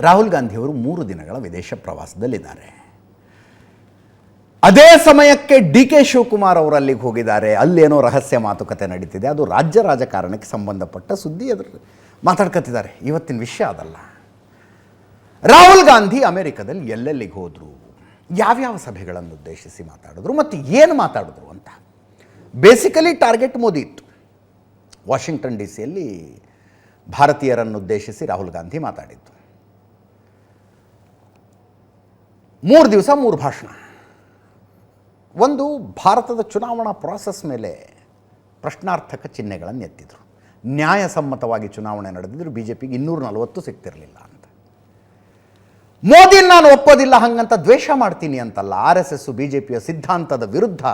ರಾಹುಲ್ ಗಾಂಧಿಯವರು ಮೂರು ದಿನಗಳ ವಿದೇಶ ಪ್ರವಾಸದಲ್ಲಿದ್ದಾರೆ. ಅದೇ ಸಮಯಕ್ಕೆ ಡಿ ಕೆ ಶಿವಕುಮಾರ್ ಅವರು ಅಲ್ಲಿಗೆ ಹೋಗಿದ್ದಾರೆ ಅಲ್ಲೇನೋ ರಹಸ್ಯ ಮಾತುಕತೆ ನಡೀತಿದೆ. ಅದು ರಾಜ್ಯ ರಾಜಕಾರಣಕ್ಕೆ ಸಂಬಂಧಪಟ್ಟ ಸುದ್ದಿ ಅದ್ರ ಮಾತಾಡ್ಕೊತಿದ್ದಾರೆ ಇವತ್ತಿನ ವಿಷಯ ಅದಲ್ಲ. ರಾಹುಲ್ ಗಾಂಧಿ ಅಮೆರಿಕದಲ್ಲಿ ಎಲ್ಲೆಲ್ಲಿಗೆ ಹೋದರು? ಯಾವ್ಯಾವ ಸಭೆಗಳನ್ನು ಉದ್ದೇಶಿಸಿ ಮಾತಾಡಿದ್ರು? ಮತ್ತು ಏನು ಮಾತಾಡಿದ್ರು ಅಂತ? ಬೇಸಿಕಲಿ ಟಾರ್ಗೆಟ್ ಮೋದಿ ಇತ್ತು. ವಾಷಿಂಗ್ಟನ್ ಡಿ ಸಿಯಲ್ಲಿ ಭಾರತೀಯರನ್ನು ಉದ್ದೇಶಿಸಿ ರಾಹುಲ್ ಗಾಂಧಿ ಮಾತಾಡಿದ್ದು. ಮೂರು ದಿವಸ, ಮೂರು ಭಾಷಣ. ಒಂದು ಭಾರತದ ಚುನಾವಣಾ ಪ್ರಾಸೆಸ್ ಮೇಲೆ ಪ್ರಶ್ನಾರ್ಥಕ ಚಿಹ್ನೆಗಳನ್ನು ಎತ್ತಿದ್ರು. ನ್ಯಾಯಸಮ್ಮತವಾಗಿ ಚುನಾವಣೆ ನಡೆದಿದ್ರು ಬಿ ಜೆ ಪಿಗೆ ಇನ್ನೂರ ನಲವತ್ತು ಸಿಗ್ತಿರಲಿಲ್ಲ ಅಂತ. ಮೋದಿ ನಾನು ಒಪ್ಪೋದಿಲ್ಲ, ಹಂಗಂತ ದ್ವೇಷ ಮಾಡ್ತೀನಿ ಅಂತಲ್ಲ, R S S B J ಪಿಯ ಸಿದ್ಧಾಂತದ ವಿರುದ್ಧ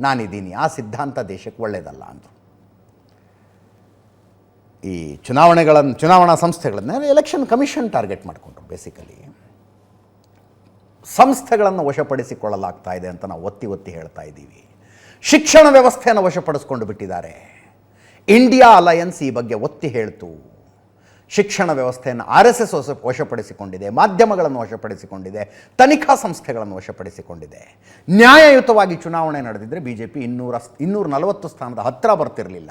ನಾನಿದ್ದೀನಿ, ಆ ಸಿದ್ಧಾಂತ ದೇಶಕ್ಕೆ ಒಳ್ಳೆಯದಲ್ಲ ಅಂದರು. ಈ ಚುನಾವಣೆಗಳನ್ನು ಚುನಾವಣಾ ಸಂಸ್ಥೆಗಳನ್ನು ಎಲೆಕ್ಷನ್ ಕಮಿಷನ್ ಟಾರ್ಗೆಟ್ ಮಾಡಿಕೊಂಡ್ರು ಬೇಸಿಕಲಿ ಸಂಸ್ಥೆಗಳನ್ನು ವಶಪಡಿಸಿಕೊಳ್ಳಲಾಗ್ತಾ ಇದೆ ಅಂತ ನಾವು ಒತ್ತಿ ಒತ್ತಿ ಹೇಳ್ತಾ ಇದ್ದೀವಿ. ಶಿಕ್ಷಣ ವ್ಯವಸ್ಥೆಯನ್ನು ವಶಪಡಿಸ್ಕೊಂಡು ಬಿಟ್ಟಿದ್ದಾರೆ. ಇಂಡಿಯಾ ಅಲಯನ್ಸ್ ಈ ಬಗ್ಗೆ ಒತ್ತಿ ಹೇಳ್ತು. ಶಿಕ್ಷಣ ವ್ಯವಸ್ಥೆಯನ್ನು ಆರ್ ಎಸ್ ಎಸ್ ವಶ ವಶಪಡಿಸಿಕೊಂಡಿದೆ, ಮಾಧ್ಯಮಗಳನ್ನು ವಶಪಡಿಸಿಕೊಂಡಿದೆ, ತನಿಖಾ ಸಂಸ್ಥೆಗಳನ್ನು ವಶಪಡಿಸಿಕೊಂಡಿದೆ. ನ್ಯಾಯಯುತವಾಗಿ ಚುನಾವಣೆ ನಡೆದಿದ್ದರೆ ಬಿ ಜೆ ಪಿ ಇನ್ನೂರ ಇನ್ನೂರ ನಲವತ್ತು ಸ್ಥಾನದ ಹತ್ತಿರ ಬರ್ತಿರಲಿಲ್ಲ.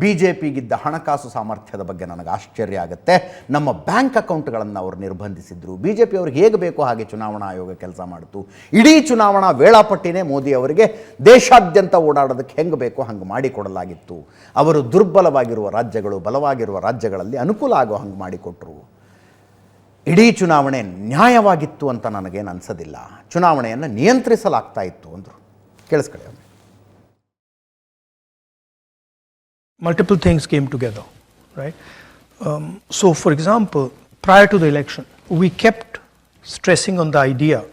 ಬಿ ಜೆ ಪಿಗಿದ್ದ ಹಣಕಾಸು ಸಾಮರ್ಥ್ಯದ ಬಗ್ಗೆ ನನಗೆ ಆಶ್ಚರ್ಯ ಆಗುತ್ತೆ. ನಮ್ಮ ಬ್ಯಾಂಕ್ ಅಕೌಂಟ್ಗಳನ್ನು ಅವರು ನಿರ್ಬಂಧಿಸಿದ್ರು. ಬಿ ಜೆ ಪಿ ಅವ್ರಿಗೆ ಹೇಗೆ ಬೇಕೋ ಹಾಗೆ ಚುನಾವಣಾ ಆಯೋಗ ಕೆಲಸ ಮಾಡಿತು. ಇಡೀ ಚುನಾವಣಾ ವೇಳಾಪಟ್ಟಿನೇ ಮೋದಿ ಅವರಿಗೆ ದೇಶಾದ್ಯಂತ ಓಡಾಡೋದಕ್ಕೆ ಹೆಂಗೆ ಬೇಕೋ ಹಂಗೆ ಮಾಡಿಕೊಡಲಾಗಿತ್ತು. ಅವರು ದುರ್ಬಲವಾಗಿರುವ ರಾಜ್ಯಗಳು ಬಲವಾಗಿರುವ ರಾಜ್ಯಗಳಲ್ಲಿ ಅನುಕೂಲ ಆಗೋ ಹಂಗೆ ಮಾಡಿಕೊಟ್ರು. ಇಡೀ ಚುನಾವಣೆ ನ್ಯಾಯವಾಗಿತ್ತು ಅಂತ ನನಗೇನು ಅನಿಸೋದಿಲ್ಲ. ಚುನಾವಣೆಯನ್ನು ನಿಯಂತ್ರಿಸಲಾಗ್ತಾ ಇತ್ತು ಅಂದರು. ಕೇಳಿಸ್ಕೊಳ್ಳಿ multiple things came together, right? Um, so, for example, prior to the election, we kept stressing on the idea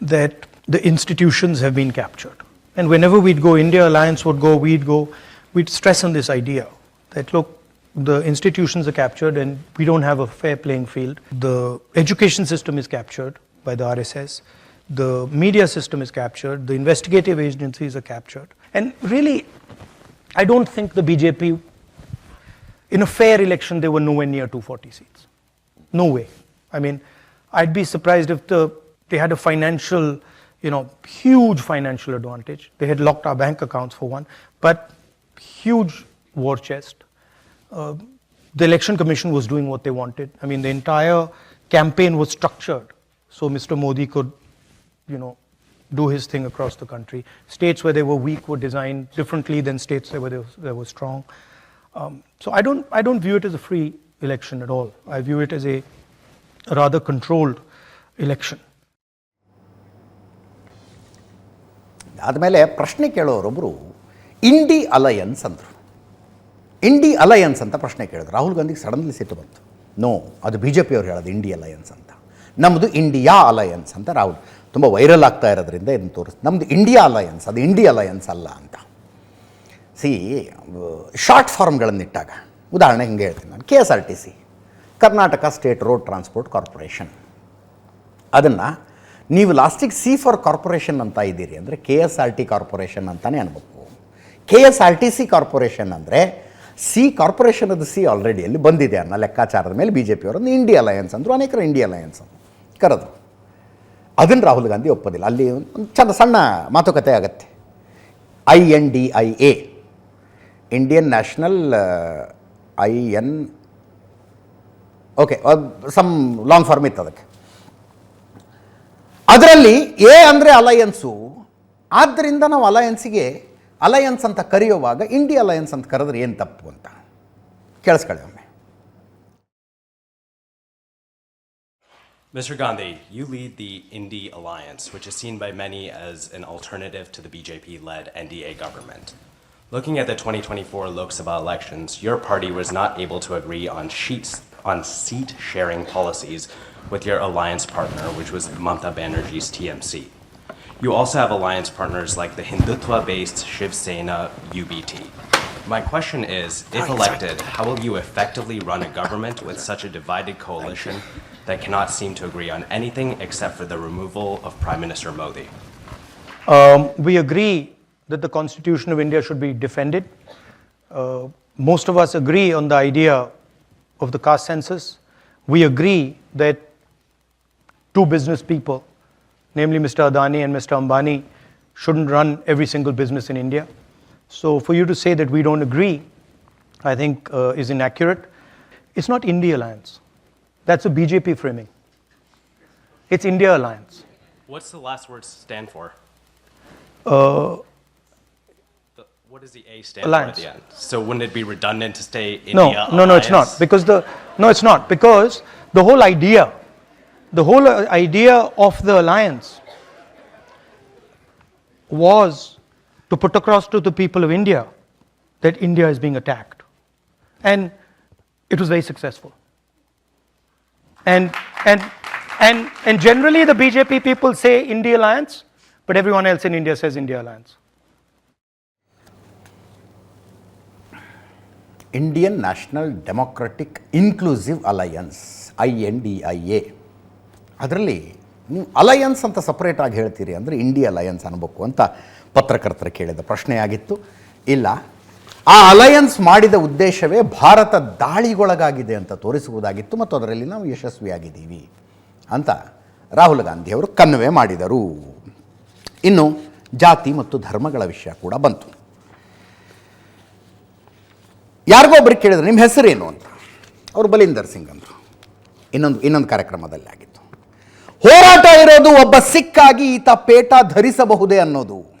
that the institutions have been captured. And whenever we'd go, India Alliance would go, we'd go, we'd stress on this idea that look, the institutions are captured and we don't have a fair playing field. The education system is captured by the RSS. The media system is captured. The investigative agencies are captured. And really, I don't think the BJP, in a fair election, they were nowhere near 240 seats. No way. I mean, I'd be surprised if the, they had a financial, you know, huge financial advantage. They had locked our bank accounts for one, but huge war chest. Uh, the election commission was doing what they wanted. I mean, the entire campaign was structured so Mr. Modi could, you know, do his thing across the country. States where they were weak were designed differently than states where they were, they were strong. Um, so I don't, I don't view it as a free election at all. I view it as a rather controlled election. ಆದಮೇಲೆ ಪ್ರಶ್ನೆ ಕೇಳೋರೊಬ್ಬರು ಇಂಡಿ alliance ಅಂದರು ಇಂಡಿ alliance ಅಂತ ಪ್ರಶ್ನೆ ಕೇಳಿದ್ರು ರಾಹುಲ್ ಗಾಂಧಿಗೆ suddenly ಸಿಟ್ಟು ಬಂತು no ಅದು ಬಿ ಜೆ ಪಿಯವ್ರು ಹೇಳೋದು ಇಂಡಿ ಅಲಯನ್ಸ್ ಅಂತ ನಮ್ಮದು ಇಂಡಿಯಾ ಅಲಯನ್ಸ್ ಅಂತ ರಾಹುಲ್ ತುಂಬ ವೈರಲ್ ಆಗ್ತಾ ಇರೋದ್ರಿಂದ ಇದನ್ನು ತೋರಿಸ್ ನಮ್ಮದು ಇಂಡಿಯಾ ಅಲಯನ್ಸ್ ಅದು ಇಂಡಿ ಅಲಯನ್ಸ್ ಅಲ್ಲ ಅಂತ. ಸಿ ಶಾರ್ಟ್ ಫಾರ್ಮ್ಗಳನ್ನಿಟ್ಟಾಗ ಉದಾಹರಣೆ ಹಿಂಗೆ ಹೇಳ್ತೀನಿ ನಾನು. K S R T C Karnataka state road transport corporation ಅದನ್ನು ನೀವು ಲಾಸ್ಟಿಗೆ ಸಿ ಫಾರ್ ಕಾರ್ಪೊರೇಷನ್ ಅಂತ ಇದ್ದೀರಿ ಅಂದರೆ K S R T corporation ಅಂತಲೇ ಅನ್ಬೇಕು. K S R T C corporation ಅಂದರೆ ಸಿ ಕಾರ್ಪೊರೇಷನ್ ಅದು ಸಿ ಆಲ್ರೆಡಿ ಅಲ್ಲಿ ಬಂದಿದೆ ಅನ್ನೋ ಲೆಕ್ಕಾಚಾರದ ಮೇಲೆ ಬಿ ಜೆ ಪಿಯವರನ್ನು ಇಂಡಿಯಾ ಅಲಯನ್ಸ್ ಅಂದರು, ಅನೇಕರು ಇಂಡಿಯಾ ಅಲಯನ್ಸ್ ಕರೆದು ಅದನ್ನು ರಾಹುಲ್ ಗಾಂಧಿ ಒಪ್ಪೋದಿಲ್ಲ. ಅಲ್ಲಿ ಒಂದು ಚಂದ ಸಣ್ಣ ಮಾತುಕತೆ ಆಗತ್ತೆ. I N D I A, Indian national, I N, okay some long form ಇತ್ತು ಅದಕ್ಕೆ. ಅದರಲ್ಲಿ ಎ ಅಂದರೆ ಅಲಯನ್ಸು. ಆದ್ದರಿಂದ ನಾವು ಅಲಯನ್ಸಿಗೆ ಅಲಯನ್ಸ್ ಅಂತ ಕರೆಯುವಾಗ ಇಂಡಿಯಾ ಅಲಯನ್ಸ್ ಅಂತ ಕರೆದ್ರೆ ಏನು ತಪ್ಪು ಅಂತ. ಕೇಳಿಸ್ಕೊಳ್ಳಿ ಒಮ್ಮೆ. Mr. Gandhi, you lead the Indie Alliance, which is seen by many as an alternative to the BJP led NDA government. Looking at the 2024 Lok Sabha elections, your party was not able to agree on sheets on seat sharing policies with your alliance partner, which was Mamta Banerjee's TMC. You also have alliance partners like the Hindutva based Shiv Sena UBT. My question is if elected, how will you effectively run a government with such a divided coalition that cannot seem to agree on anything except for the removal of Prime Minister Modi? Um, we agree that the Constitution of India should be defended. Uh, most of us agree on the idea of the caste census. we agree that two business people, namely Mr. Adani and Mr. Ambani, shouldn't run every single business in India. So for you to say that we don't agree, I think uh, is inaccurate. It's not India Alliance. That's a BJP framing. It's India Alliance. What's the last word stand for? Uh, The, what does the A stand Alliance. for at the end? So wouldn't it be redundant to say India no, no, no, it's not because the no, it's not because the whole idea, the whole uh, idea of the alliance was to put across to the people of India that India is being attacked, and it was very successful. And and and and generally the BJP people say India alliance, but everyone else in India says India alliance. Indian National Democratic D I A ಅದರಲ್ಲಿ ನೀವು alliance ಅಂತ ಸಪ್ರೇಟಾಗಿ ಹೇಳ್ತೀರಿ ಅಂದರೆ India alliance ಅನ್ಬೇಕು ಅಂತ ಪತ್ರಕರ್ತರ ಕೇಳಿದ ಪ್ರಶ್ನೆಯಾಗಿತ್ತು ಇಲ್ಲ ಆ ಅಲಯನ್ಸ್ ಮಾಡಿದ ಉದ್ದೇಶವೇ ಭಾರತ ದಾಳಿಗೊಳಗಾಗಿದೆ ಅಂತ ತೋರಿಸುವುದಾಗಿತ್ತು ಮತ್ತು ಅದರಲ್ಲಿ ನಾವು ಯಶಸ್ವಿಯಾಗಿದ್ದೀವಿ ಅಂತ ರಾಹುಲ್ ಗಾಂಧಿಯವರು ಕನ್ವೆ ಮಾಡಿದರು. ಇನ್ನು ಜಾತಿ ಮತ್ತು ಧರ್ಮಗಳ ವಿಷಯ ಕೂಡ ಬಂತು. ಯಾರಿಗೋ ಒಬ್ರಿಗೆ ಕೇಳಿದ್ರು ನಿಮ್ಮ ಹೆಸರೇನು? ಅಂತ. ಅವರು ಬಲೀಂದರ್ ಸಿಂಗ್ ಅಂದರು. ಇನ್ನೊಂದು ಇನ್ನೊಂದು ಕಾರ್ಯಕ್ರಮದಲ್ಲಿ ಆಗಿತ್ತು ಹೋರಾಟ ಇರೋದು ಒಬ್ಬ ಸಿಕ್ಕಾಗಿ ಈತ ಪೇಟ ಧರಿಸಬಹುದೇ ಅನ್ನೋದು.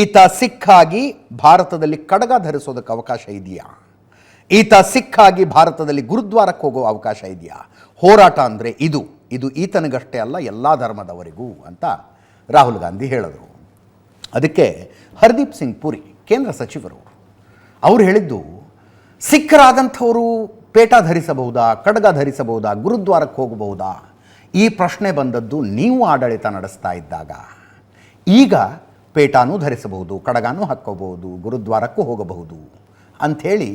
ಈತ ಸಿಕ್ಕಾಗಿ ಭಾರತದಲ್ಲಿ ಕಡಗ ಧರಿಸೋದಕ್ಕೆ ಅವಕಾಶ ಇದೆಯಾ? ಈತ ಸಿಕ್ಕಾಗಿ ಭಾರತದಲ್ಲಿ ಗುರುದ್ವಾರಕ್ಕೆ ಹೋಗೋ ಅವಕಾಶ ಇದೆಯಾ? ಹೋರಾಟ ಅಂದರೆ ಇದು. ಇದು ಈತನಿಗಷ್ಟೇ ಅಲ್ಲ, ಎಲ್ಲ ಧರ್ಮದವರಿಗೂ ಅಂತ ರಾಹುಲ್ ಗಾಂಧಿ ಹೇಳಿದರು. ಅದಕ್ಕೆ ಹರ್ದೀಪ್ ಸಿಂಗ್ ಪುರಿ, ಕೇಂದ್ರ ಸಚಿವರು, ಅವರು ಹೇಳಿದ್ದು, ಸಿಖ್ಖರಾದಂಥವರು ಪೇಟ ಧರಿಸಬಹುದಾ, ಕಡಗ ಧರಿಸಬಹುದಾ, ಗುರುದ್ವಾರಕ್ಕೆ ಹೋಗಬಹುದಾ? ಈ ಪ್ರಶ್ನೆ ಬಂದದ್ದು ನೀವು ಆಡಳಿತ ನಡೆಸ್ತಾ ಇದ್ದಾಗ. ಈಗ ಪೇಟಾನೂ ಧರಿಸಬಹುದು ಕಡಗಾನೂ ಹಾಕ್ಕೋಬಹುದು ಗುರುದ್ವಾರಕ್ಕೂ ಹೋಗಬಹುದು ಅಂಥೇಳಿ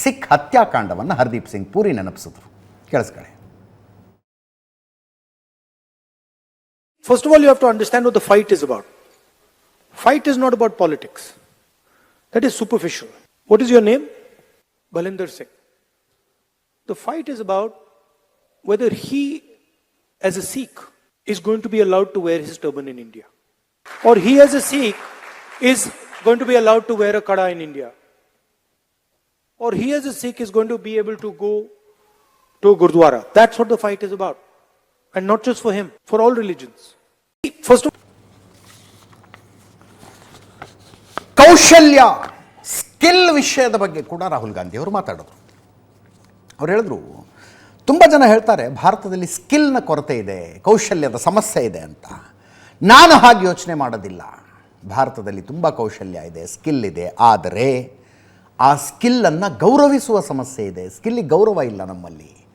ಸಿಖ್ ಹತ್ಯಾಕಾಂಡವನ್ನು ಹರ್ದೀಪ್ ಸಿಂಗ್ ಪೂರಿ ನೆನಪಿಸಿದ್ರು ಕೇಳಿಸ್ಕೊಳ್ಳಿ First of all, you have to understand what the fight is about. Fight is not about politics. That is superficial. What is your name? Balinder Singh. The fight is about whether he, as a Sikh, is going to be allowed to wear his turban in India. Or he, as a Sikh, is going to be allowed to wear a kada in India. Or he, as a Sikh, is going to be able to go to Gurdwara. That's what the fight is about. And not just for him, for all religions. First of ಕೌಶಲ್ಯ skill ವಿಷಯದ ಬಗ್ಗೆ ಕೂಡ ರಾಹುಲ್ ಗಾಂಧಿ ಅವರು ಮಾತಾಡಿದ್ರು ಅವ್ರು ಹೇಳಿದ್ರು ತುಂಬ ಜನ ಹೇಳ್ತಾರೆ ಭಾರತದಲ್ಲಿ ಸ್ಕಿಲ್ನ ಕೊರತೆ ಇದೆ ಕೌಶಲ್ಯದ ಸಮಸ್ಯೆ ಇದೆ ಅಂತ ನಾನು ಹಾಗೆ ಯೋಚನೆ ಮಾಡೋದಿಲ್ಲ. ಭಾರತದಲ್ಲಿ ತುಂಬ ಕೌಶಲ್ಯ ಇದೆ, ಸ್ಕಿಲ್ ಇದೆ. ಆದರೆ ಆ ಸ್ಕಿಲ್ಲನ್ನು ಗೌರವಿಸುವ ಸಮಸ್ಯೆ ಇದೆ. ಸ್ಕಿಲ್ಲಿಗೆ ಗೌರವ ಇಲ್ಲ ನಮ್ಮಲ್ಲಿ.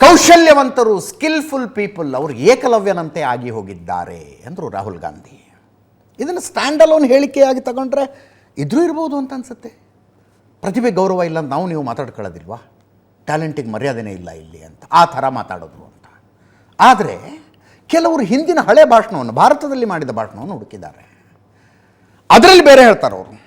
ಕೌಶಲ್ಯವಂತರು, ಸ್ಕಿಲ್ಫುಲ್ ಪೀಪಲ್ ಅವರು ಏಕಲವ್ಯನಂತೆ ಆಗಿ ಹೋಗಿದ್ದಾರೆ ಅಂದರು ರಾಹುಲ್ ಗಾಂಧಿ. ಇದನ್ನು ಸ್ಟ್ಯಾಂಡ್ ಅಲೋನ್ ಹೇಳಿಕೆಯಾಗಿ ತಗೊಂಡ್ರೆ ಇದ್ರೂ ಇರ್ಬೋದು ಅಂತ ಅನಿಸುತ್ತೆ. ಪ್ರತಿಭೆ ಗೌರವ ಇಲ್ಲ ಅಂತ ನಾವು ನೀವು ಮಾತಾಡ್ಕೊಳ್ಳೋದಿಲ್ವಾ? ಟ್ಯಾಲೆಂಟಿಗೆ ಮರ್ಯಾದೆನೇ ಇಲ್ಲ ಇಲ್ಲಿ ಅಂತ. ಆ ಥರ ಮಾತಾಡೋದು ಅಂತ. ಆದರೆ ಕೆಲವರು ಹಿಂದಿನ ಹಳೆ ಭಾಷಣವನ್ನು, ಭಾರತದಲ್ಲಿ ಮಾಡಿದ ಭಾಷಣವನ್ನು ಹುಡುಕಿದ್ದಾರೆ. ಅದರಲ್ಲಿ ಬೇರೆ ಹೇಳ್ತಾರೆ ಅವರು.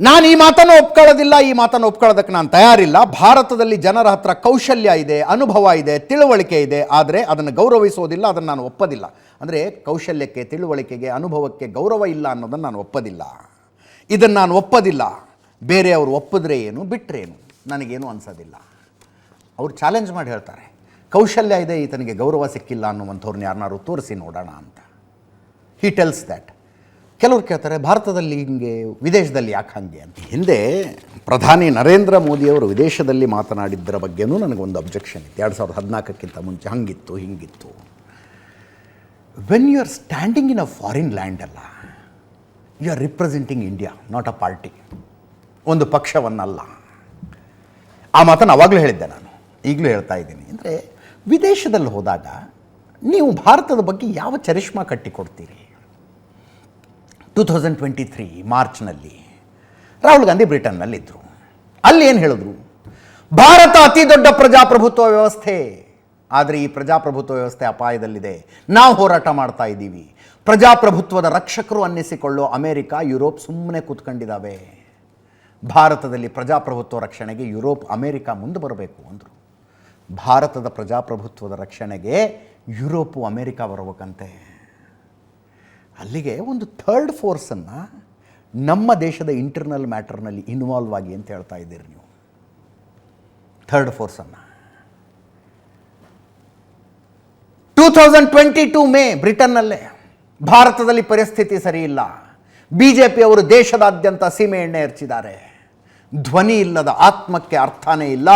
ನಾನು ಈ ಮಾತನ್ನು ಒಪ್ಕೊಳ್ಳೋದಿಲ್ಲ, ಈ ಮಾತನ್ನು ಒಪ್ಕೊಳ್ಳೋದಕ್ಕೆ ನಾನು ತಯಾರಿಲ್ಲ. ಭಾರತದಲ್ಲಿ ಜನರ ಹತ್ರ ಕೌಶಲ್ಯ ಇದೆ, ಅನುಭವ ಇದೆ, ತಿಳುವಳಿಕೆ ಇದೆ, ಆದರೆ ಅದನ್ನು ಗೌರವಿಸೋದಿಲ್ಲ, ಅದನ್ನು ನಾನು ಒಪ್ಪೋದಿಲ್ಲ. ಅಂದರೆ ಕೌಶಲ್ಯಕ್ಕೆ, ತಿಳುವಳಿಕೆಗೆ, ಅನುಭವಕ್ಕೆ ಗೌರವ ಇಲ್ಲ ಅನ್ನೋದನ್ನು ನಾನು ಒಪ್ಪೋದಿಲ್ಲ. ಇದನ್ನು ನಾನು ಒಪ್ಪೋದಿಲ್ಲ. ಬೇರೆಯವರು ಒಪ್ಪಿದ್ರೆ ಏನು ಬಿಟ್ಟರೇನು ನನಗೇನು ಅನ್ಸೋದಿಲ್ಲ. ಅವರು ಚಾಲೆಂಜ್ ಮಾಡಿ ಹೇಳ್ತಾರೆ. ಕೌಶಲ್ಯ ಇದೆ, ಈತನಿಗೆ ಗೌರವ ಸಿಕ್ಕಿಲ್ಲ ಅನ್ನುವಂಥವ್ರನ್ನ ಯಾರನ್ನಾರು ತೋರಿಸಿ ನೋಡೋಣ ಅಂತ. ಹಿ ಟೆಲ್ಸ್ ದ್ಯಾಟ್ ಕೆಲವ್ರು ಕೇಳ್ತಾರೆ, ಭಾರತದಲ್ಲಿ ಹಿಂಗೆ, ವಿದೇಶದಲ್ಲಿ ಯಾಕೆ ಹಾಗೆ ಅಂತ. ಹಿಂದೆ ಪ್ರಧಾನಿ ನರೇಂದ್ರ ಮೋದಿಯವರು ವಿದೇಶದಲ್ಲಿ ಮಾತನಾಡಿದ್ದರ ಬಗ್ಗೆನೂ ನನಗೊಂದು ಅಬ್ಜೆಕ್ಷನ್ ಇತ್ತು. ಎರಡು ಸಾವಿರದ ಹದಿನಾಲ್ಕಕ್ಕಿಂತ ಮುಂಚೆ ಹಂಗಿತ್ತು, ಹಿಂಗಿತ್ತು. When you are standing in a foreign land ಅಲ್ಲ you are representing India not a party ಒಂದು ಪಕ್ಷವನ್ನಲ್ಲ. ಆ ಮಾತನ್ನು ಅವಾಗಲೂ ಹೇಳಿದ್ದೆ ನಾನು. ಈಗಲೂ ಹೇಳ್ತಾ ಇದ್ದೀನಿ. ಅಂದರೆ ವಿದೇಶದಲ್ಲಿ ಹೋದಾಗ ನೀವು ಭಾರತದ ಬಗ್ಗೆ ಯಾವ ಚರಿಷ್ಮಾ ಕಟ್ಟಿಕೊಡ್ತೀರಿ? ಟೂ ತೌಸಂಡ್ ಟ್ವೆಂಟಿ ತ್ರೀ ಮಾರ್ಚ್ನಲ್ಲಿ ರಾಹುಲ್ ಗಾಂಧಿ ಬ್ರಿಟನ್ನಲ್ಲಿದ್ದರು. ಅಲ್ಲಿ ಏನು ಹೇಳಿದ್ರು? ಭಾರತ ಅತಿ ದೊಡ್ಡ ಪ್ರಜಾಪ್ರಭುತ್ವ ವ್ಯವಸ್ಥೆ. ಆದರೆ ಈ ಪ್ರಜಾಪ್ರಭುತ್ವ ವ್ಯವಸ್ಥೆ ಅಪಾಯದಲ್ಲಿದೆ. ನಾವು ಹೋರಾಟ ಮಾಡ್ತಾ ಇದ್ದೀವಿ. ಪ್ರಜಾಪ್ರಭುತ್ವದ ರಕ್ಷಕರು ಅನ್ನಿಸಿಕೊಳ್ಳೋ ಅಮೆರಿಕ, ಯುರೋಪ್ ಸುಮ್ಮನೆ ಕೂತ್ಕೊಂಡಿದ್ದಾವೆ ಭಾರತದಲ್ಲಿ ಪ್ರಜಾಪ್ರಭುತ್ವ ರಕ್ಷಣೆಗೆ ಯುರೋಪ್, ಅಮೆರಿಕ ಮುಂದೆ ಬರಬೇಕು ಅಂದರು. ಭಾರತದ ಪ್ರಜಾಪ್ರಭುತ್ವದ ರಕ್ಷಣೆಗೆ ಯುರೋಪು, ಅಮೇರಿಕ ಬರಬೇಕಂತೆ. ಅಲ್ಲಿಗೆ ಒಂದು ಥರ್ಡ್ ಫೋರ್ಸನ್ನು ನಮ್ಮ ದೇಶದ ಇಂಟರ್ನಲ್ ಮ್ಯಾಟರ್ನಲ್ಲಿ ಇನ್ವಾಲ್ವ್ ಆಗಿ ಅಂತ ಹೇಳ್ತಾ ಇದ್ದೀರಿ ನೀವು. Third ಫೋರ್ಸನ್ನು. Two thousand twenty two May ಬ್ರಿಟನ್ನಲ್ಲೇ ಭಾರತದಲ್ಲಿ ಪರಿಸ್ಥಿತಿ ಸರಿ ಇಲ್ಲ ಬಿ ಜೆ ಪಿಯವರು ದೇಶದಾದ್ಯಂತ ಸೀಮೆ ಎಣ್ಣೆ ಎರಚಿದ್ದಾರೆ. ಧ್ವನಿ ಇಲ್ಲದ ಆತ್ಮಕ್ಕೆ ಅರ್ಥನೇ ಇಲ್ಲ,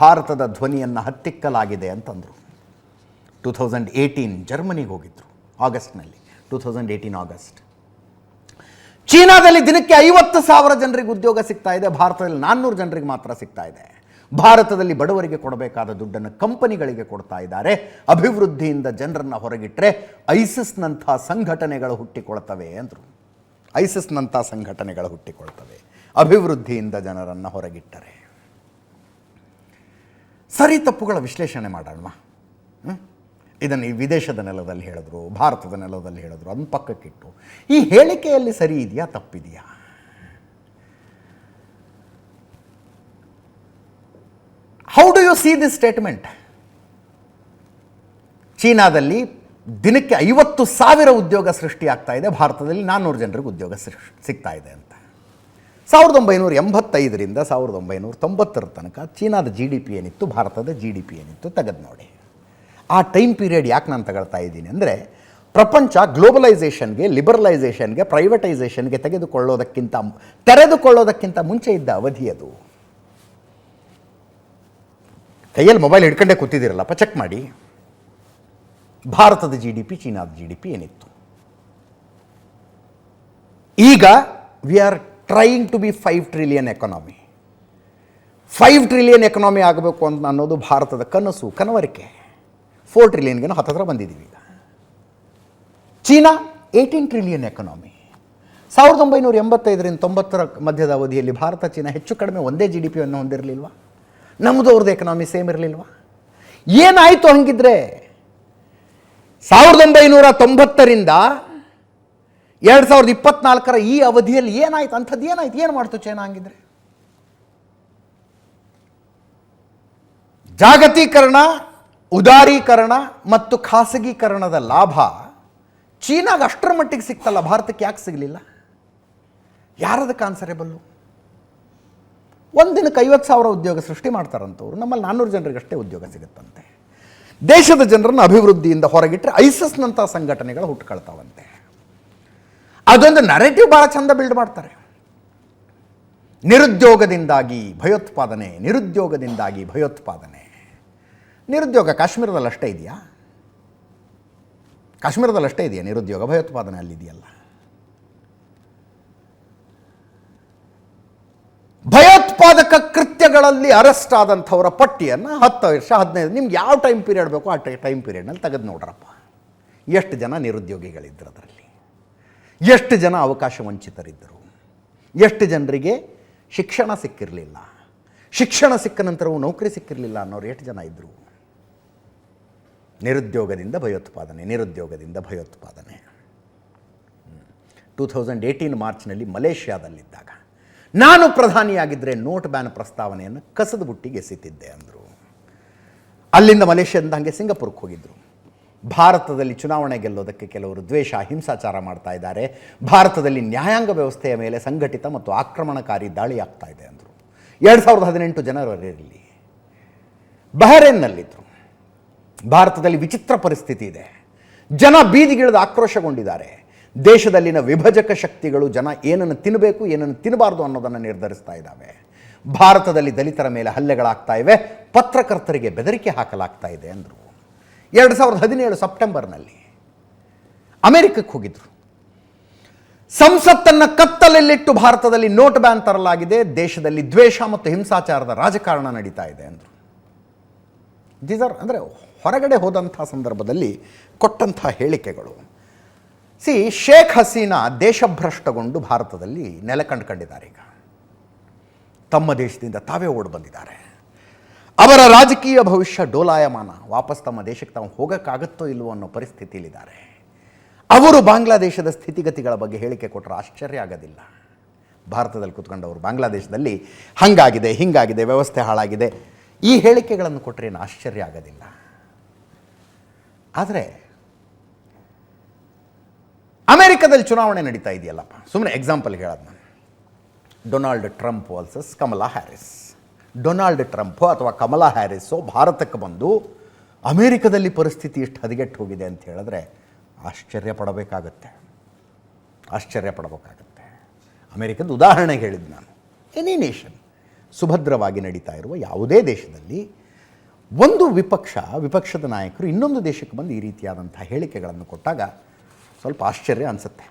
ಭಾರತದ ಧ್ವನಿಯನ್ನು ಹತ್ತಿಕ್ಕಲಾಗಿದೆ ಅಂತಂದರು. ಟೂ ತೌಸಂಡ್ ಏಯ್ಟೀನ್ ಜರ್ಮನಿಗೆ ಹೋಗಿದ್ರು, ಆಗಸ್ಟ್ನಲ್ಲಿ. Two thousand eighteen August. ಚೀನಾದಲ್ಲಿ ದಿನಕ್ಕೆ ಐವತ್ತು ಸಾವಿರ ಜನರಿಗೆ ಉದ್ಯೋಗ ಸಿಗ್ತಾ ಇದೆ, ಭಾರತದಲ್ಲಿ ನಾನ್ನೂರು ಜನರಿಗೆ ಮಾತ್ರ ಸಿಗ್ತಾ ಇದೆ. ಭಾರತದಲ್ಲಿ ಬಡವರಿಗೆ ಕೊಡಬೇಕಾದ ದುಡ್ಡನ್ನು ಕಂಪನಿಗಳಿಗೆ ಕೊಡ್ತಾ ಇದ್ದಾರೆ. ಅಭಿವೃದ್ಧಿಯಿಂದ ಜನರನ್ನು ಹೊರಗಿಟ್ಟರೆ ಐಸಿಸ್ನಂಥ ಸಂಘಟನೆಗಳು ಹುಟ್ಟಿಕೊಳ್ತವೆ ಅಂದರು. ಐಸಿಸ್ನಂಥ ಸಂಘಟನೆಗಳು ಹುಟ್ಟಿಕೊಳ್ತವೆ. ಅಭಿವೃದ್ಧಿಯಿಂದ ಜನರನ್ನು ಹೊರಗಿಟ್ಟರೆ. ಸರಿ ತಪ್ಪುಗಳ ವಿಶ್ಲೇಷಣೆ ಮಾಡೋಣ? ಇದನ್ನು ಈ ವಿದೇಶದ ನೆಲದಲ್ಲಿ ಹೇಳಿದ್ರು, ಭಾರತದ ನೆಲದಲ್ಲಿ ಹೇಳಿದ್ರು, ಅದನ್ನು ಪಕ್ಕಕ್ಕಿಟ್ಟು. ಈ ಹೇಳಿಕೆಯಲ್ಲಿ ಸರಿ ಇದೆಯಾ, ತಪ್ಪಿದೆಯಾ? How do you see this statement ಚೀನಾದಲ್ಲಿ ದಿನಕ್ಕೆ ಐವತ್ತು ಸಾವಿರ ಉದ್ಯೋಗ ಸೃಷ್ಟಿಯಾಗ್ತಾ ಇದೆ, ಭಾರತದಲ್ಲಿ ನಾನ್ನೂರು ಜನರಿಗೆ ಉದ್ಯೋಗ ಸಿಗ್ತಾ ಇದೆ ಅಂತ. ಸಾವಿರದ ಒಂಬೈನೂರ ಎಂಬತ್ತೈದರಿಂದ ಸಾವಿರದ ಒಂಬೈನೂರ ತೊಂಬತ್ತರ ತನಕ ಚೀನಾದ ಜಿ ಡಿ ಪಿ ಏನಿತ್ತು, ಭಾರತದ ಜಿ ಡಿ ಪಿ ಏನಿತ್ತು ತೆಗೆದು ನೋಡಿ. ಆ ಟೈಮ್ ಪೀರಿಯಡ್ ಯಾಕೆ ನಾನು ತಗೊಳ್ತಾ ಇದ್ದೀನಿ ಅಂದರೆ ಪ್ರಪಂಚ ಗ್ಲೋಬಲೈಸೇಷನ್ಗೆ ಲಿಬರಲೈಸೇಷನ್ಗೆ ಪ್ರೈವೇಟೈಸೇಷನ್ಗೆ ತೆಗೆದುಕೊಳ್ಳೋದಕ್ಕಿಂತ ತೆರೆದುಕೊಳ್ಳೋದಕ್ಕಿಂತ ಮುಂಚೆ ಇದ್ದ ಅವಧಿ ಅದು. ಕೈಯಲ್ಲಿ ಮೊಬೈಲ್ ಹಿಡ್ಕೊಂಡೇ ಕೂತಿದ್ದೀರಲ್ಲಪ್ಪ ಚೆಕ್ ಮಾಡಿ. ಭಾರತದ ಜಿ ಡಿ ಪಿ ಚೀನಾದ ಜಿ ಡಿ ಪಿ ಏನಿತ್ತು? ಈಗ we are trying to be five trillion economy five trillion economy ಆಗಬೇಕು ಅಂತ ಅನ್ನೋದು ಭಾರತದ ಕನಸು, ಕನವರಿಕೆ. ಫೋರ್ ಟ್ರಿಲಿಯನ್ಗೆ ಹತ್ತತ್ರ ಬಂದಿದ್ದೀವಿ ಈಗ. ಚೀನಾ ಏಯ್ಟೀನ್ ಟ್ರಿಲಿಯನ್ ಎಕನಾಮಿ ಸಾವಿರದ ಒಂಬೈನೂರ ಎಂಬತ್ತೈದರಿಂದ ತೊಂಬತ್ತರ ಮಧ್ಯದ ಅವಧಿಯಲ್ಲಿ ಭಾರತ, ಚೀನಾ ಹೆಚ್ಚು ಕಡಿಮೆ ಒಂದೇ ಜಿ ಡಿ ಪಿಯನ್ನು ಹೊಂದಿರಲಿಲ್ವಾ? ನಮ್ಮದು ಅವ್ರದ್ದು ಎಕನಾಮಿ ಸೇಮ್ ಇರಲಿಲ್ವ? ಏನಾಯಿತು ಹಂಗಿದ್ರೆ? ಸಾವಿರದ ಒಂಬೈನೂರ ತೊಂಬತ್ತರಿಂದ ಎರಡು ಸಾವಿರದ ಇಪ್ಪತ್ನಾಲ್ಕರ ಈ ಅವಧಿಯಲ್ಲಿ ಏನಾಯ್ತು? ಅಂಥದ್ದು ಏನಾಯ್ತು? ಏನು ಮಾಡ್ತು ಚೈನಾ ಹಂಗಿದ್ರೆ? ಜಾಗತೀಕರಣ, ಉದಾರೀಕರಣ ಮತ್ತು ಖಾಸಗೀಕರಣದ ಲಾಭ ಚೀನಾಗ ಅಷ್ಟರ ಮಟ್ಟಿಗೆ ಸಿಕ್ತಲ್ಲ, ಭಾರತಕ್ಕೆ ಯಾಕೆ ಸಿಗಲಿಲ್ಲ? ಯಾರದಕ್ಕೆ ಆನ್ಸರೇಬಲ್ಲು ಒಂದಿನಕ್ಕೆ ಐವತ್ತು ಸಾವಿರ ಉದ್ಯೋಗ ಸೃಷ್ಟಿ ಮಾಡ್ತಾರಂತವ್ರು. ನಮ್ಮಲ್ಲಿ ನಾನ್ನೂರು ಜನರಿಗಷ್ಟೇ ಉದ್ಯೋಗ ಸಿಗುತ್ತಂತೆ. ದೇಶದ ಜನರನ್ನು ಅಭಿವೃದ್ಧಿಯಿಂದ ಹೊರಗಿಟ್ಟರೆ ಐಸಸ್ನಂಥ ಸಂಘಟನೆಗಳು ಹುಟ್ಕೊಳ್ತಾವಂತೆ. ಅದೊಂದು ನರೇಟಿವ್ ಭಾಳ ಚಂದ ಬಿಲ್ಡ್ ಮಾಡ್ತಾರೆ. ನಿರುದ್ಯೋಗದಿಂದಾಗಿ ಭಯೋತ್ಪಾದನೆ ನಿರುದ್ಯೋಗದಿಂದಾಗಿ ಭಯೋತ್ಪಾದನೆ. ನಿರುದ್ಯೋಗ ಕಾಶ್ಮೀರದಲ್ಲಿ ಅಷ್ಟೇ ಇದೆಯಾ? ಕಾಶ್ಮೀರದಲ್ಲಿ ಅಷ್ಟೇ ಇದೆಯಾ ನಿರುದ್ಯೋಗ? ಭಯೋತ್ಪಾದನೆ ಅಲ್ಲಿದೆಯಲ್ಲ ಭಯೋತ್ಪಾದಕ ಕೃತ್ಯಗಳಲ್ಲಿ ಅರೆಸ್ಟ್ ಆದಂಥವರ ಪಟ್ಟಿಯನ್ನು ಹತ್ತು ವರ್ಷ, ಹದಿನೈದು, ನಿಮ್ಗೆ ಯಾವ ಟೈಮ್ ಪೀರಿಯಡ್ ಬೇಕೋ ಆ ಟೈಮ್ ಪೀರಿಯಡ್ನಲ್ಲಿ ತೆಗೆದು ನೋಡ್ರಪ್ಪ. ಎಷ್ಟು ಜನ ನಿರುದ್ಯೋಗಿಗಳಿದ್ರು ಅದರಲ್ಲಿ? ಎಷ್ಟು ಜನ ಅವಕಾಶ ವಂಚಿತರಿದ್ದರು? ಎಷ್ಟು ಜನರಿಗೆ ಶಿಕ್ಷಣ ಸಿಕ್ಕಿರಲಿಲ್ಲ? ಶಿಕ್ಷಣ ಸಿಕ್ಕ ನಂತರವೂ ನೌಕರಿ ಸಿಕ್ಕಿರಲಿಲ್ಲ ಅನ್ನೋರು ಎಷ್ಟು ಜನ ಇದ್ದರು ನಿರುದ್ಯೋಗದಿಂದ ಭಯೋತ್ಪಾದನೆ ನಿರುದ್ಯೋಗದಿಂದ ಭಯೋತ್ಪಾದನೆ. ಟೂ ಥೌಸಂಡ್ ಏಯ್ಟೀನ್ ಮಾರ್ಚ್ನಲ್ಲಿ ಮಲೇಷ್ಯಾದಲ್ಲಿದ್ದಾಗ ನಾನು ಪ್ರಧಾನಿಯಾಗಿದ್ದರೆ ನೋಟ್ ಬ್ಯಾನ್ ಪ್ರಸ್ತಾವನೆಯನ್ನು ಕಸದ ಬುಟ್ಟಿಗೆ ಎಸೆತಿದ್ದೆ ಅಂದರು. ಅಲ್ಲಿಂದ ಮಲೇಷ್ಯಾದಿಂದ ಹಾಗೆ ಸಿಂಗಪುರಕ್ಕೆ ಹೋಗಿದ್ದರು ಭಾರತದಲ್ಲಿ ಚುನಾವಣೆ ಗೆಲ್ಲೋದಕ್ಕೆ ಕೆಲವರು ದ್ವೇಷ, ಹಿಂಸಾಚಾರ ಮಾಡ್ತಾ ಇದ್ದಾರೆ. ಭಾರತದಲ್ಲಿ ನ್ಯಾಯಾಂಗ ವ್ಯವಸ್ಥೆಯ ಮೇಲೆ ಸಂಘಟಿತ ಮತ್ತು ಆಕ್ರಮಣಕಾರಿ ದಾಳಿ ಆಗ್ತಾ ಇದೆ ಅಂದರು. ಎರಡು ಸಾವಿರದ ಹದಿನೆಂಟು ಜನವರಿಯಲ್ಲಿ ಬಹರೇನ್ನಲ್ಲಿದ್ದರು ಭಾರತದಲ್ಲಿ ವಿಚಿತ್ರ ಪರಿಸ್ಥಿತಿ ಇದೆ. ಜನ ಬೀದಿಗಿಳಿದು ಆಕ್ರೋಶಗೊಂಡಿದ್ದಾರೆ. ದೇಶದಲ್ಲಿನ ವಿಭಜಕ ಶಕ್ತಿಗಳು ಜನ ಏನನ್ನು ತಿನ್ನಬೇಕು ಏನನ್ನು ತಿನ್ನಬಾರ್ದು ಅನ್ನೋದನ್ನು ನಿರ್ಧರಿಸ್ತಾ ಇದ್ದಾವೆ. ಭಾರತದಲ್ಲಿ ದಲಿತರ ಮೇಲೆ ಹಲ್ಲೆಗಳಾಗ್ತಾ ಇವೆ. ಪತ್ರಕರ್ತರಿಗೆ ಬೆದರಿಕೆ ಹಾಕಲಾಗ್ತಾ ಇದೆ ಅಂದರು. ಎರಡು ಸಾವಿರದ ಹದಿನೇಳು ಸೆಪ್ಟೆಂಬರ್ನಲ್ಲಿ ಅಮೆರಿಕಕ್ಕೆ ಹೋಗಿದ್ರು. ಸಂಸತ್ತನ್ನು ಕತ್ತಲಲ್ಲಿಟ್ಟು ಭಾರತದಲ್ಲಿ ನೋಟ್ ಬ್ಯಾನ್ ತರಲಾಗಿದೆ, ದೇಶದಲ್ಲಿ ದ್ವೇಷ ಮತ್ತು ಹಿಂಸಾಚಾರದ ರಾಜಕಾರಣ ನಡೀತಾ ಇದೆ ಅಂದರು. ದೀಸ್ ಆರ್ ಅಂದರೆ ಹೊರಗಡೆ ಹೋದಂಥ ಸಂದರ್ಭದಲ್ಲಿ ಕೊಟ್ಟಂಥ ಹೇಳಿಕೆಗಳು. ಸಿ ಶೇಖ್ ಹಸೀನಾ ದೇಶಭ್ರಷ್ಟಗೊಂಡು ಭಾರತದಲ್ಲಿ ನೆಲೆ ಕಂಡುಕೊಂಡಿದ್ದಾರೆ ಈಗ. ತಮ್ಮ ದೇಶದಿಂದ ತಾವೇ ಓಡಿ ಬಂದಿದ್ದಾರೆ. ಅವರ ರಾಜಕೀಯ ಭವಿಷ್ಯ ಡೋಲಾಯಮಾನ, ವಾಪಸ್ ತಮ್ಮ ದೇಶಕ್ಕೆ ತಾವು ಹೋಗೋಕ್ಕಾಗತ್ತೋ ಇಲ್ವೋ ಅನ್ನೋ ಪರಿಸ್ಥಿತಿಯಲ್ಲಿದ್ದಾರೆ. ಅವರು ಬಾಂಗ್ಲಾದೇಶದ ಸ್ಥಿತಿಗತಿಗಳ ಬಗ್ಗೆ ಹೇಳಿಕೆ ಕೊಟ್ಟರೆ ಆಶ್ಚರ್ಯ ಆಗೋದಿಲ್ಲ. ಭಾರತದಲ್ಲಿ ಕೂತ್ಕೊಂಡವರು ಬಾಂಗ್ಲಾದೇಶದಲ್ಲಿ ಹಂಗಾಗಿದೆ, ಹಿಂಗಾಗಿದೆ, ವ್ಯವಸ್ಥೆ ಹಾಳಾಗಿದೆ. ಈ ಹೇಳಿಕೆಗಳನ್ನು ಕೊಟ್ಟರೆ ಏನು ಆಶ್ಚರ್ಯ ಆಗೋದಿಲ್ಲ. ಆದರೆ ಅಮೆರಿಕದಲ್ಲಿ ಚುನಾವಣೆ ನಡೀತಾ ಇದೆಯಲ್ಲಪ್ಪ. ಸುಮ್ಮನೆ ಎಕ್ಸಾಂಪಲ್ ಹೇಳೋದು ನಾನು. Donald Trump versus Kamala Harris. Donald Trump ಅಥವಾ ಕಮಲಾ ಹ್ಯಾರಿಸೋ ಭಾರತಕ್ಕೆ ಬಂದು ಅಮೇರಿಕದಲ್ಲಿ ಪರಿಸ್ಥಿತಿ ಎಷ್ಟು ಹದಗೆಟ್ಟು ಹೋಗಿದೆ ಅಂತ ಹೇಳಿದ್ರೆ ಆಶ್ಚರ್ಯ ಪಡಬೇಕಾಗತ್ತೆ. ಆಶ್ಚರ್ಯ ಪಡಬೇಕಾಗತ್ತೆ. ಅಮೇರಿಕದ ಉದಾಹರಣೆ ಹೇಳಿದ್ದು ನಾನು. ಎನಿ ನೇಷನ್ ಸುಭದ್ರವಾಗಿ ನಡೀತಾ ಇರುವ ಯಾವುದೇ ದೇಶದಲ್ಲಿ ಒಂದು ವಿಪಕ್ಷ, ವಿಪಕ್ಷದ ನಾಯಕರು ಇನ್ನೊಂದು ದೇಶಕ್ಕೆ ಬಂದು ಈ ರೀತಿಯಾದಂಥ ಹೇಳಿಕೆಗಳನ್ನು ಕೊಟ್ಟಾಗ ಸ್ವಲ್ಪ ಆಶ್ಚರ್ಯ ಅನಿಸುತ್ತೆ.